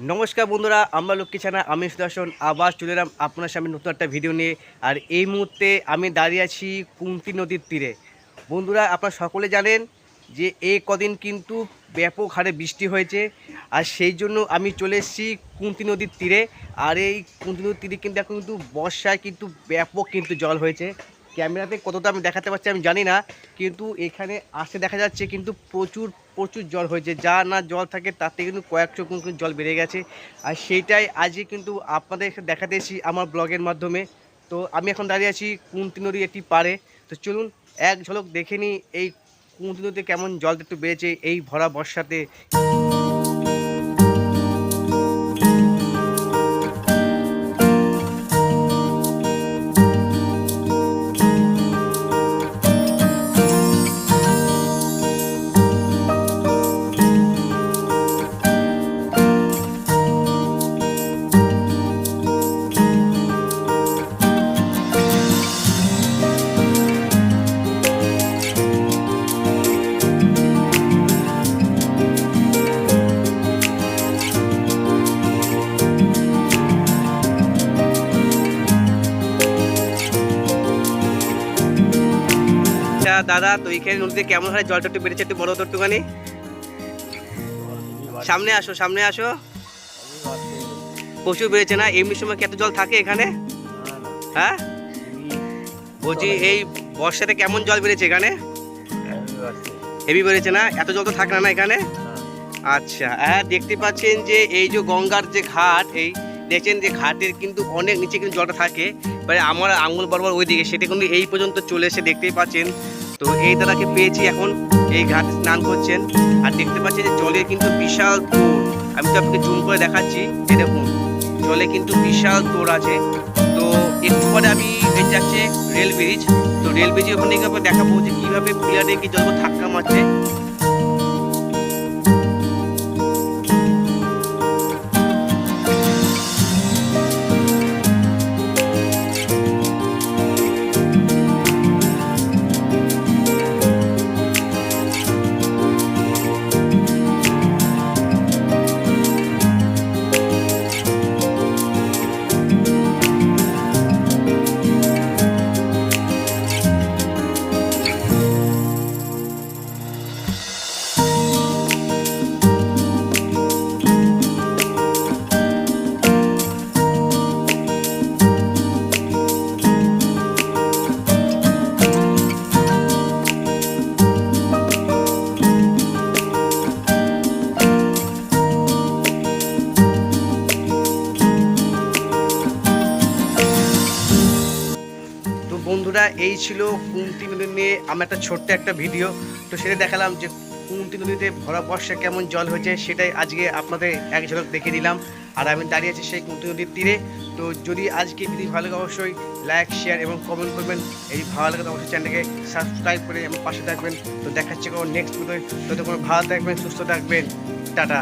নমস্কার বন্ধুরা, আমরা লক্ষ্মী ছানা, আমি সুদর্শন, আবার চলে এলাম আপনার সামনে নতুন একটা ভিডিও নিয়ে। আর এই মুহূর্তে আমি দাঁড়িয়ে আছি কুন্তি নদীর তীরে। বন্ধুরা, আপনারা সকলে জানেন যে এই কদিন কিন্তু ব্যাপক হারে বৃষ্টি হয়েছে, আর সেই জন্য আমি চলে এসেছি কুন্তি নদীর তীরে। আর এই কুন্তি নদীর তীরে কিন্তু এখন কিন্তু বর্ষায় কিন্তু ব্যাপক কিন্তু জল হয়েছে। ক্যামেরাতে কতটা আমি দেখাতে পারছি আমি জানি না, কিন্তু এখানে আসতে দেখা যাচ্ছে কিন্তু প্রচুর প্রচুর জল হয়েছে। যা না জল থাকে তাতে কিন্তু কয়েকশো গুণ জল বেড়ে গেছে। আর সেইটাই আজকে কিন্তু আপনাদের এসে দেখাতে এসেছি আমার ব্লগের মাধ্যমে। তো আমি এখন দাঁড়িয়ে আছি কুন্তি নদীর একটি পাড়ে। তো চলুন, এক ঝলক দেখে নিই এই কুন্তি নদীতে কেমন জল একটু বেড়েছে এই ভরা বর্ষাতে। দাদা, তো এইখানে নদীতে কেমন হারে জলটা একটু বেড়েছে একটু বড় তো একটুখানি। সামনে আসো সামনে আসো। প্রচুর বেড়েছে না? এমনি সময় কি এত জল থাকে এখানে? হ্যাঁ? বলছি, এই বর্ষাতে কেমন জল বেড়েছে এখানে? হেভি বেড়েছে না? এত জল তো থাকে না এখানে? আচ্ছা হ্যাঁ দেখতে পাচ্ছেন যে এই যে গঙ্গার যে ঘাট, এই দেখছেন যে ঘাটের কিন্তু অনেক নিচে কিন্তু জলটা থাকে। মানে আমার আঙুল বরাবর ওই দিকে সেটা কিন্তু এই পর্যন্ত চলে এসে দেখতেই পাচ্ছেন। তো এই দাদাকে পেয়েছি এখন। এই ঘাটে স্নান করছেন। আর দেখতে পাচ্ছেন যে জলে কিন্তু বিশাল তোর আমি তো আপনাকে জুম করে দেখাচ্ছি। এই দেখুন, জলে কিন্তু বিশাল তোর আছে। তো একটু পরে আমি এই যাচ্ছে রেল ব্রিজ। তো রেল ব্রিজে ওখানে গিয়ে দেখাবো যে কীভাবে প্লেয়ারে কি জল ধাক্কা মারছে। বন্ধুরা, এই ছিল কুন্তি নদী নিয়ে আমার একটা ছোট্ট একটা ভিডিও। তো সেটা দেখালাম যে কুন্তি নদীতে ভরা বর্ষা কেমন জল হয়েছে, সেটাই আজকে আপনাদের এক ঝলক দেখে দিলাম। আর আমি দাঁড়িয়ে আছি সেই কুন্তি নদীর তীরে। তো যদি আজকে ভিডিও ভালো লাগে, অবশ্যই লাইক শেয়ার এবং কমেন্ট করবেন। এই ভালো লাগে অবশ্যই চ্যানেলকে সাবস্ক্রাইব করে আমার পাশে থাকবেন। তো দেখাচ্ছে কোনো নেক্সট ভিডিও ততক্ষণ ভালো থাকবেন, সুস্থ থাকবেন। টাটা।